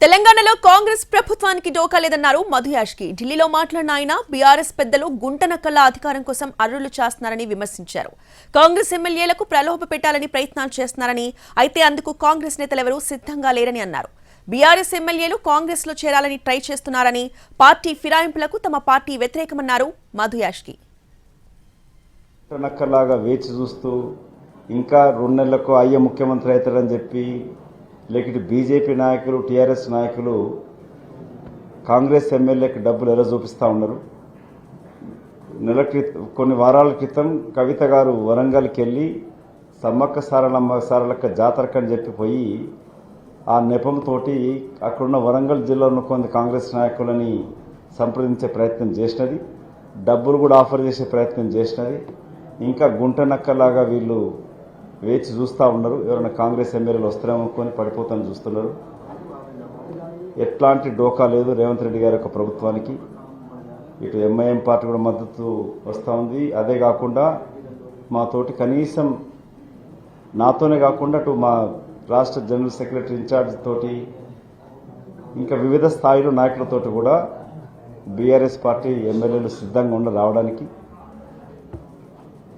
తెలంగాణలో కాంగ్రెస్ ప్రభుత్వానికి డోకా లేదన్నారు మధు యాష్కి ఢిల్లీలో మాట్లాడిన ఆయన బీఆర్ఎస్ పెద్దలు గుంటనక్కల అధికారం కోసం అర్రులు చేస్తున్నారని విమర్శించారు. కాంగ్రెస్ ఎమ్మెల్యేలకు ప్రలోభ పెట్టాలని ప్రయత్నాలు చేస్తున్నారని అయితే అందుకు కాంగ్రెస్ నేతలెవరూ సిద్ధంగా లేరని అన్నారు. బీఆర్ఎస్ ఎమ్మెల్యేలు కాంగ్రెస్లో చేరాలని ట్రై చేస్తున్నారని పార్టీ ఫిరాయింపులకు తమ పార్టీ వ్యతిరేకమన్నారు మధు యాష్కి వేచి చూస్తూ ఇంకా రెండు నెలలకు అయ్యే ముఖ్యమంత్రి అవుతారని చెప్పి లేకపోతే బీజేపీ నాయకులు టీఆర్ఎస్ నాయకులు కాంగ్రెస్ ఎమ్మెల్యేకి డబ్బులు ఎలా చూపిస్తూ ఉన్నారు? నెల క్రితం కొన్ని వారాల క్రితం కవిత గారు వరంగల్కి వెళ్ళి సమ్మక్క సారలమ్మ సారలక్క జాతరకని చెప్పి పోయి ఆ నెపంతో అక్కడున్న వరంగల్ జిల్లాలో ఉన్న కొంత కాంగ్రెస్ నాయకులని సంప్రదించే ప్రయత్నం చేసినది. డబ్బులు కూడా ఆఫర్ చేసే ప్రయత్నం చేసినది. ఇంకా గుంట నక్కలాగా వీళ్ళు వేచి చూస్తూ ఉన్నారు. ఎవరైనా కాంగ్రెస్ ఎమ్మెల్యేలు వస్తారేమనుకొని పడిపోతామని చూస్తున్నారు. ఎట్లాంటి డోకా లేదు రేవంత్ రెడ్డి గారి యొక్క ప్రభుత్వానికి. ఇటు ఎంఐఎం పార్టీ కూడా మద్దతు వస్తూ ఉంది. అదే కాకుండా మాతోటి కనీసం నాతోనే కాకుండా అటు మా రాష్ట్ర జనరల్ సెక్రటరీ ఇన్ఛార్జ్ తోటి ఇంకా వివిధ స్థాయిలో నాయకులతోటి కూడా బీఆర్ఎస్ పార్టీ ఎమ్మెల్యేలు సిద్ధంగా ఉండ రావడానికి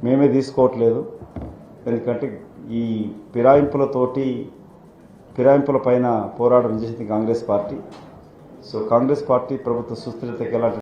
మేమే తీసుకోవట్లేదు. ఎందుకంటే ఈ ఫిరాయింపులతోటి ఫిరాయింపుల పైన పోరాటం చేసింది Congress party. So Congress party ప్రభుత్వ సుస్థిరతకి ఎలాంటి